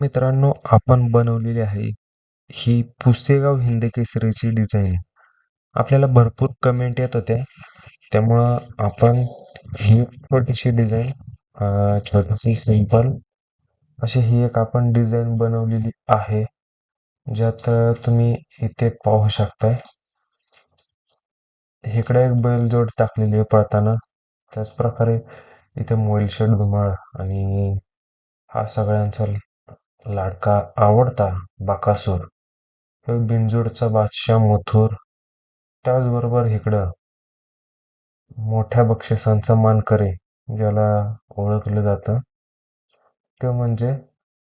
मित्रांनो आपण बनवलेली आहे ही पुसेगाव हिंद केसरीची डिझाईन. आपल्याला भरपूर कमेंट येत होत्या त्यामुळं आपण ही छोटीशी डिझाईन छोटीशी सिंपल अशी ही एक आपण डिझाईन बनवलेली आहे ज्यात तुम्ही इथे पाहू शकताय. इकडे एक बैलजोड टाकलेली आहे पळताना. त्याचप्रकारे इथे मोईल शेड धुमाळ आणि हा सगळ्यांचा लाडका आवडता बाकासूर. बिनजोडचा बादशाह मथुर. त्याचबरोबर इकडं मोठ्या बक्षिसांचा मान करे ज्याला ओळखलं जातं. ते म्हणजे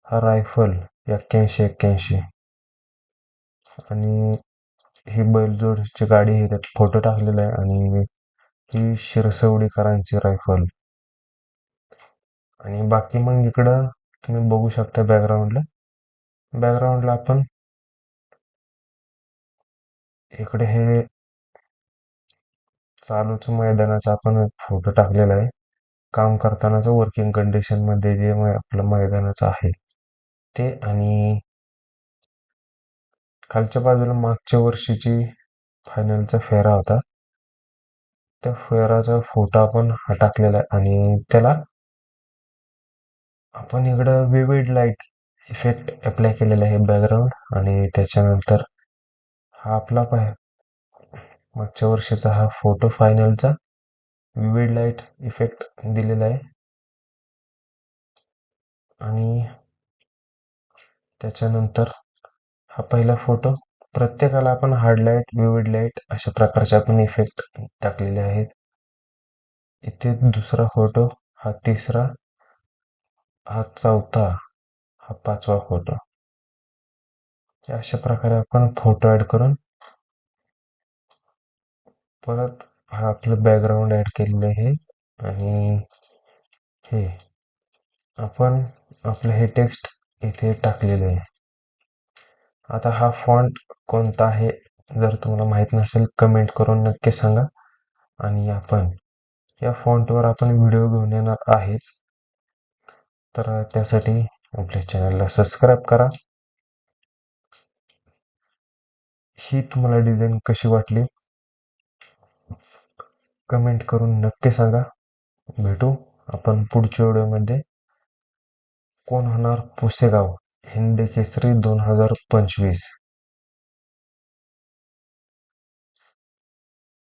हा रायफल एक्क्याऐंशी एक्क्याऐंशी. आणि ही बैलजोडची गाडी ही त्यात फोटो टाकलेला आहे आणि ही शिरसवडीकरांची रायफल. आणि बाकी मग इकडं तुम्ही बघू शकता बॅकग्राऊंडला बॅकग्राऊंडला आपण इकडे हे चालूच मैदानाचा आपण फोटो टाकलेला आहे. काम करतानाच वर्किंग कंडिशनमध्ये जे आपलं मैदानाचं आहे ते आणि खालच्या बाजूला मागच्या वर्षीची फायनलचा फेरा होता. त्या फेराचा फोटो आपण हा टाकलेला आहे आणि त्याला आपण इकडं विविड लाइट इफेक्ट अप्लाय केलेला आहे बॅकग्राऊंड आणि त्याच्यानंतर हा आपला पण मागच्या वर्षीचा हा फोटो फायनलचा विविड लाइट इफेक्ट दिलेला आहे. आणि त्याच्यानंतर हा पहिला फोटो प्रत्येकाला आपण हार्ड लाइट विविड लाइट अशा प्रकारचे आपण इफेक्ट टाकलेले आहेत. इथे दुसरा फोटो हा तिसरा हा चौथा हा पाचवा फोटो. अशा प्रकारे आपण फोटो ॲड करून परत हा आपलं बॅकग्राऊंड ॲड केलेलं आहे आणि हे आपण आपलं हे टेक्स्ट इथे टाकलेलं आहे. आता हा फॉन्ट कोणता आहे जर तुम्हाला माहीत नसेल कमेंट करून नक्की सांगा आणि आपण या फॉन्टवर आपण व्हिडिओ घेऊन येणार आहेच. तर त्यासाठी आपल्या चॅनलला सबस्क्राईब करा. ही तुम्हाला डिझाईन कशी वाटली? कमेंट करून नक्की सांगा. भेटू आपण पुढच्या व्हिडिओमध्ये कोण होणार पुसेगाव? हिंदी केसरी दोन हजार पंचवीस.